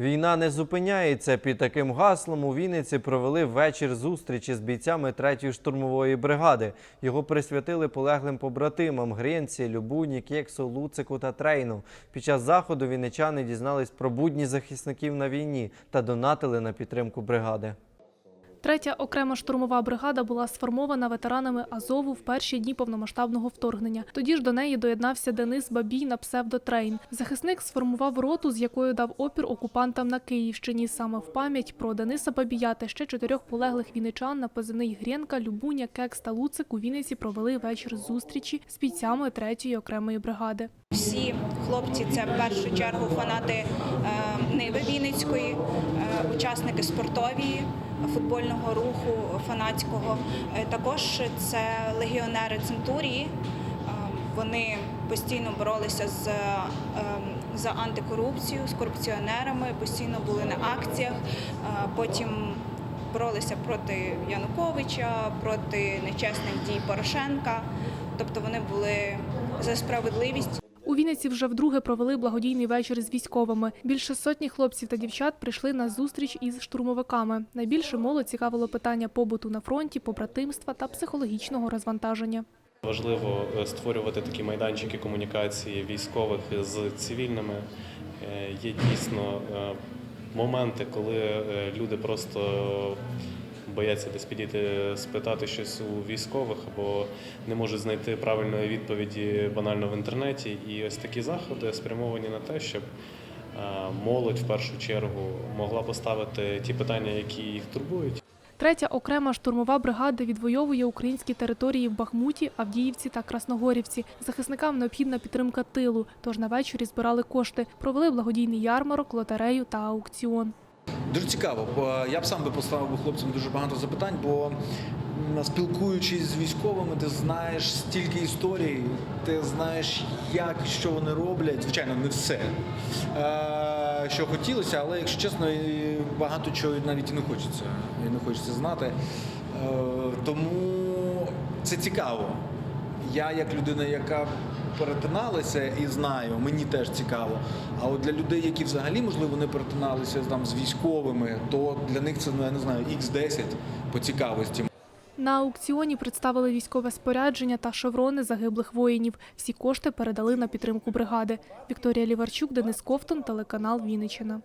Війна не зупиняється. Під таким гаслом у Вінниці провели вечір зустрічі з бійцями 3-ї штурмової бригади. Його присвятили полеглим побратимам Гринці, Любуні, Кексу, Луцику та Трейну. Під час заходу вінничани дізнались про будні захисників на війні та донатили на підтримку бригади. Третя окрема штурмова бригада була сформована ветеранами Азову в перші дні повномасштабного вторгнення. Тоді ж до неї доєднався Денис Бабій на псевдотрейн. Захисник сформував роту, з якою дав опір окупантам на Київщині. Саме в пам'ять про Дениса Бабія та ще чотирьох полеглих вінничан на позивний Грєнка, Любуня, Кекс та Луцик у Вінниці провели вечір зустрічі з бійцями третьої окремої бригади. Всі хлопці це в першу чергу фанати е, Ниви Вінницької, е, учасники спортові футбольного руху фанатського. Е, Також це легіонери Центурії. Е, Вони постійно боролися з, е, за антикорупцію, з корупціонерами, постійно були на акціях. Потім боролися проти Януковича, проти нечесних дій Порошенка. Тобто вони були за справедливість. У Вінниці вже вдруге провели благодійний вечір з військовими. Більше сотні хлопців та дівчат прийшли на зустріч із штурмовиками. Найбільше молодь цікавило питання побуту на фронті, побратимства та психологічного розвантаження. Важливо е, створювати такі майданчики комунікації військових з цивільними. Е, Є дійсно е, моменти, коли люди просто бояться десь підійти спитати щось у військових або не можуть знайти правильної відповіді банально в інтернеті. І ось такі заходи спрямовані на те, щоб е, молодь в першу чергу могла поставити ті питання, які їх турбують. Третя окрема штурмова бригада відвоює українські території в Бахмуті, Авдіївці та Красногорівці. Захисникам необхідна підтримка тилу, тож на вечорі збирали кошти, провели благодійний ярмарок, лотерею та аукціон. Дуже цікаво, я б сам би поставив хлопцям дуже багато запитань, бо спілкуючись з військовими, ти знаєш стільки історій, ти знаєш, як що вони роблять. Звичайно, не все, е, що хотілося, але якщо чесно, багато чого навіть і не хочеться. І не хочеться знати. Е, тому це цікаво. Я, як людина, яка перетиналася і знаю, мені теж цікаво. А от для людей, які взагалі можливо не перетиналися там з військовими, то для них це ну я не знаю, x 10 по цікавості. На аукціоні представили військове спорядження та шеврони загиблих воїнів. Всі кошти передали на підтримку бригади. Вікторія Ліварчук, Денис Ковтун, телеканал Вінниччина.